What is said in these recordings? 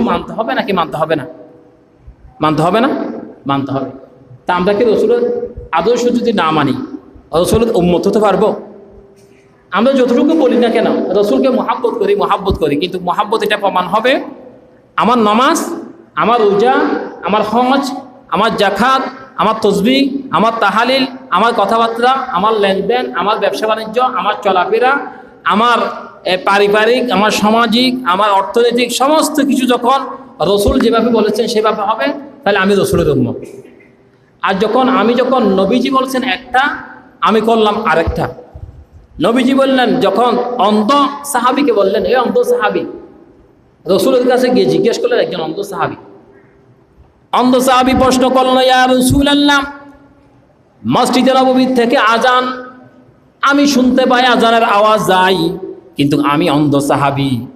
মানতে হবে নাকি মানতে হবে না? মানতে হবে না? মানতে হবে। তা আমরা কি রসুলের আদর্শ যদি না মানি, রসুলের উন্মত হতে পারব? আমরা যতটুকু বলি না কেন, রসুলকে মহাব্বত করি মহাব্বত করি, কিন্তু মহাব্বত এটা প্রমাণ হবে। আমার নামাজ, আমার রোজা, আমার হজ, আমার জাখাত আমার তসবি, আমার তাহালিল, আমার কথাবার্তা, আমার লেনদেন, আমার ব্যবসা বাণিজ্য আমার চলাফেরা, আমার পারিবারিক, আমার সামাজিক, আমার অর্থনৈতিক সমস্ত কিছু যখন রসুল যেভাবে বলেছেন সেভাবে হবে, তাহলে আমি রসুলের উন্মত আর যখন আমি যখন নবীজি বলছেন একটা, আমি করলাম আরেকটা। নবীজি বললেন, যখন অন্ধ সাহাবিকে বললেন এই অন্ধ সাহাবি। রসুলের কাছে গিয়ে জিজ্ঞেস করলেন, একজন অন্ধ সাহাবি? অন্ধ সাহাবি প্রশ্ন করলেন, ইয়া রসুল আল্লাহ মসজিদে নববীর থেকে আজান আমি শুনতে পাই আজানের আওয়াজ যাই। কিন্তু আমি অন্ধ সাহাবি।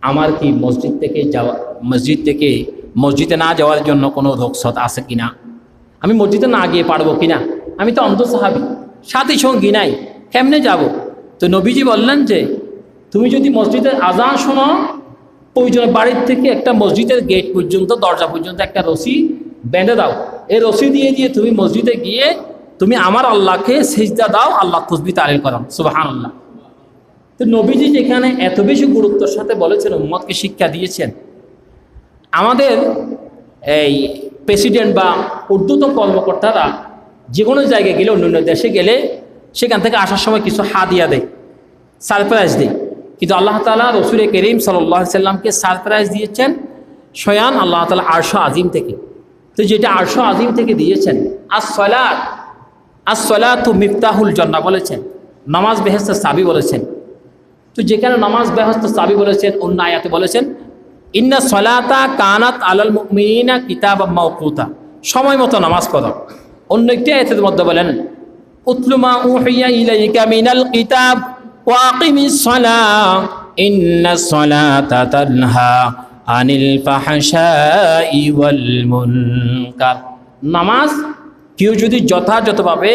আমার কি মসজিদ থেকে যাওয়া মসজিদ থেকে মসজিদে না যাওয়ার জন্য কোনো রোগসত আছে কিনা? আমি মসজিদে না গিয়ে পারব কিনা? আমি তো অন্ধ সাহাবি। সাথী সঙ্গী নাই। কেমনে যাব? তো নবীজি বললেন যে, তুমি যদি মসজিদের আজান শোনো, প্রয়োজনে বাড়ির থেকে একটা মসজিদের গেট পর্যন্ত, দরজা পর্যন্ত একটা রশি বেঁধে দাও। এই রশি দিয়ে দিয়ে তুমি মসজিদে গিয়ে তুমি আমার আল্লাহকে সেজদা দাও আল্লাহ তসবি তালিল করাম সুবাহান আল্লাহ তো নবীজি যেখানে এত বেশি গুরুত্বের সাথে বলেছেন, উম্মতকে শিক্ষা দিয়েছেন, আমাদের এই প্রেসিডেন্ট বা ঊর্ধ্বতন কর্মকর্তারা যে কোনো জায়গায় গেলে অন্য দেশে গেলে, সেখান থেকে আসার সময় কিছু হাদিয়া দেয়, সারপ্রাইজ দেয়। কিন্তু আল্লাহ তালা রসুল করিম সাল্লাহ সাল্লামকে সারপ্রাইজ দিয়েছেন শয়ান আল্লাহ তালা আরশো আজিম থেকে। তো যেটা আরশো আজিম থেকে দিয়েছেন আর সলাত আর সলাত মিফতাহুল জন্না বলেছেন, নামাজ বেহেস্তের সাবি বলেছেন তো যেখানে নামাজ বেহস্ত সাবি বলেছেন, অন্য আয়াতে বলেছেন, ইন্না সলাতা কানাত আলাল মুমিনা কিতাব মাউকুতা সময় মতো নামাজ পড়ো। অন্য একটি আয়াতের মধ্যে বলেন উতলুমা উহিয়া ইলাইকা মিনাল কিতাব ওয়াকিমিস সালাহ ইন্না সলাতা তানহা আনিল ফাহশাই ওয়াল মুনকার। নামাজ কেউ যদি যথাযথভাবে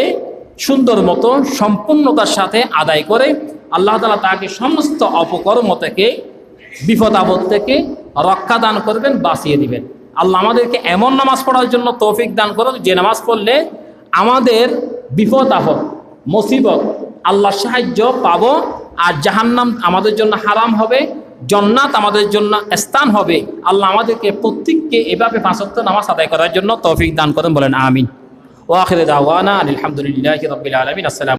সুন্দর মতো সম্পূর্ণতার সাথে আদায় করে আল্লাহ তালা তাকে সমস্ত অপকর্ম থেকে বিপদ আপদ থেকে রক্ষা দান করবেন, বাঁচিয়ে দিবেন। আল্লাহ আমাদেরকে এমন নামাজ পড়ার জন্য তৌফিক দান করুন যে নামাজ পড়লে আমাদের বিপদ, আপদ, মুসিবত, আল্লাহর সাহায্য পাব, আর জাহান্নাম আমাদের জন্য হারাম হবে, জন্নাত আমাদের জন্য স্থান হবে। আল্লাহ আমাদেরকে প্রত্যেককে এভাবে পাঁচত্ব নামাজ আদায় করার জন্য তৌফিক দান করেন, বলেন আমিন। ওয়াখির দাওয়ানা আলহামদুলিল্লাহ রবিল আলমিন, আসসালাম